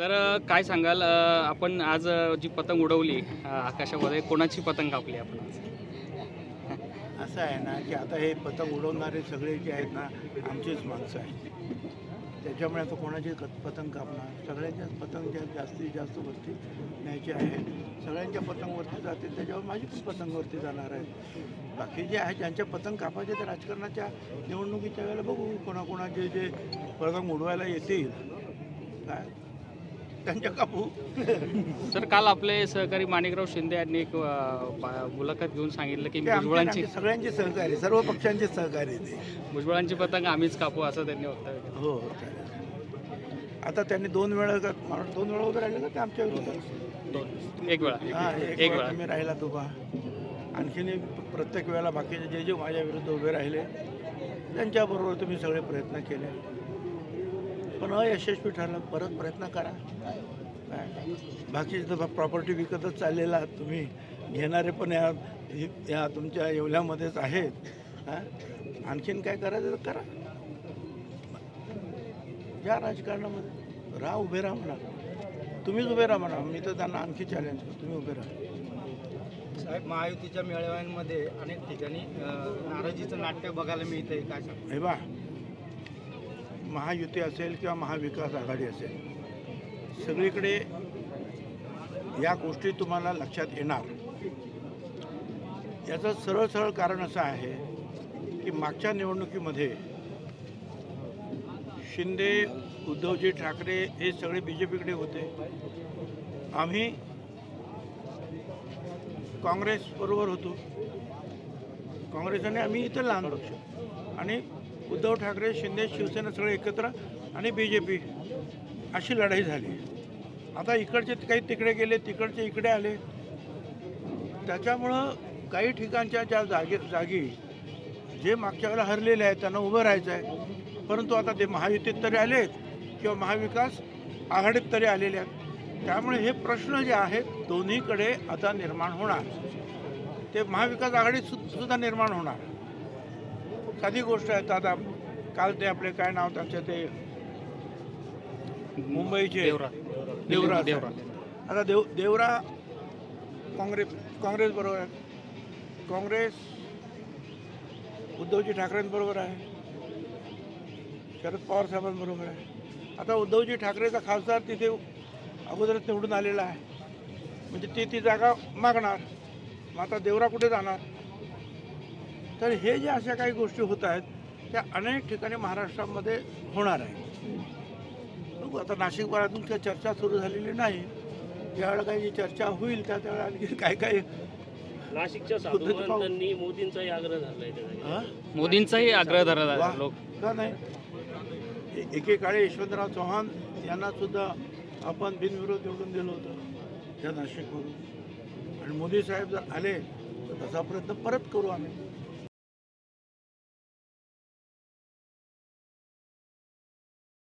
तर काय सांगाल? आपण आज जी पतंग उडवली आकाशामध्ये कोणाची पतंग कापली आपण आज? असं आहे ना की आता हे पतंग उडवणारे सगळे जे आहेत ना आमचेच माणसं आहेत. त्याच्यामुळे आता कोणाची क- पतंग कापणार? सगळ्यांच्याच पतंग ज्या जास्तीत जास्त वरती न्यायचे आहे. सगळ्यांच्या पतंगवरती जातील त्याच्यावर माझी पण पतंगवरती जाणार आहे. बाकी जे आहे ज्यांच्या पतंग कापायचे ते राजकारणाच्या निवडणुकीच्या वेळेला बघू कोणाकोणाचे जे पतंग उडवायला येतील. काय? त्यांच्या कापू तर काल आपले सहकारी माणिकराव शिंदे यांनी एक अ, पा- मुलाखत घेऊन सांगितलं की ते भुजबळांची आमचे सगळ्यांचे सहकारी सर्व पक्षांचे सहकारी ते. भुजबळांची पतंग आम्हीच कापू असं त्यांनी वक्तव्य केलं. हो हो चालेल. आता त्यांनी दोन वेळा का मला दोन वेळा उभे राहिले का ते आमच्या विरोधात? दोन एक वेळा हा एक एक वेळा वेळा. तुम्ही राहिला उभा. आणखीन प्रत्येक वेळेला बाकीचे जे जे माझ्या विरुद्ध उभे राहिले त्यांच्याबरोबर तुम्ही सगळे प्रयत्न केले. पण अयशस्वी ठरलं. परत प्रयत्न करा. काय? बाकीचे तर प्रॉपर्टी विकतच चाललेला आहात तुम्ही. घेणारे पण या या तुमच्या येवल्यामध्येच आहेत. हा? आणखीन काय करायचं तर करा. या राजकारणामध्ये. राहा उभे राहा म्हणा. तुम्हीच उभे राहा म्हणा. मी तर त्यांना आणखी चॅलेंज करतो. तुम्ही उभे राहा. साहेब महायुतीच्या मेळाव्यांमध्ये अनेक ठिकाणी नाराजीचं नाट्य बघायला मिळतंय. काय सांगता? हे बा महायुती असेल किंवा महाविकास आघाडी असेल सगळीकडे या गोष्टी तुम्हाला लक्षात येणार. याचं सरळ सरळ कारण असं आहे की मागच्या निवडणुकीमध्ये शिंदे उद्धवजी ठाकरे हे सगळे बी जे पीकडे होते. आम्ही काँग्रेसबरोबर होतो. काँग्रेस आणि आम्ही इथं लहान लक्ष आणि उद्धव ठाकरे शिंदे शिवसेना सगळे एकत्र आणि बी जे पी अशी लढाई झाली. आता इकडचे काही तिकडे गेले तिकडचे इकडे आले. त्याच्यामुळं काही ठिकाणच्या ज्या जागे जागी जे मागच्या वेळेला हरलेले आहेत त्यांना उभं राहायचं आहे. परंतु आता ते महायुतीत तरी आलेत किंवा महाविकास आघाडीत तरी आलेले आहेत. त्यामुळे हे प्रश्न जे आहेत दोन्हीकडे आता निर्माण होणार. ते महाविकास आघाडीत सु- सुद्धा निर्माण होणार. साधी गोष्ट आहे आता काल ते आपले काय नाव त्यांचे ते? मुंबईचे. देवरा. देवरा देवरा. आता देव देवरा काँग्रेस काँग्रेस बरोबर आहे. काँग्रेस उद्धवजी ठाकरेंबरोबर आहे. शरद पवार साहेबांबरोबर आहे. आता उद्धवजी ठाकरेचा खासदार तिथे अगोदरच निवडून आलेला आहे. म्हणजे ती ती जागा मागणार. मग आता देवरा कुठे जाणार? तर हे जे अशा काही गोष्टी होत आहेत त्या अनेक ठिकाणी महाराष्ट्रामध्ये होणार आहे बघू आता नाशिक अजून काही चर्चा सुरू झालेली नाही. ज्यावेळेला काही जी चर्चा होईल त्या त्यावेळेला आणखी काय काय नाशिकच्या मोदींचाही आग्रह त्या. हा? मोदींचाही आग्रह धरला. लोक. का नाही? एकेकाळी यशवंतराव चव्हाण यांना सुद्धा आपण बिनविरोध निवडून दिलं होतं या नाशिकमधून. आणि मोदी साहेब जर आले तर तसा प्रयत्न परत करू आम्ही.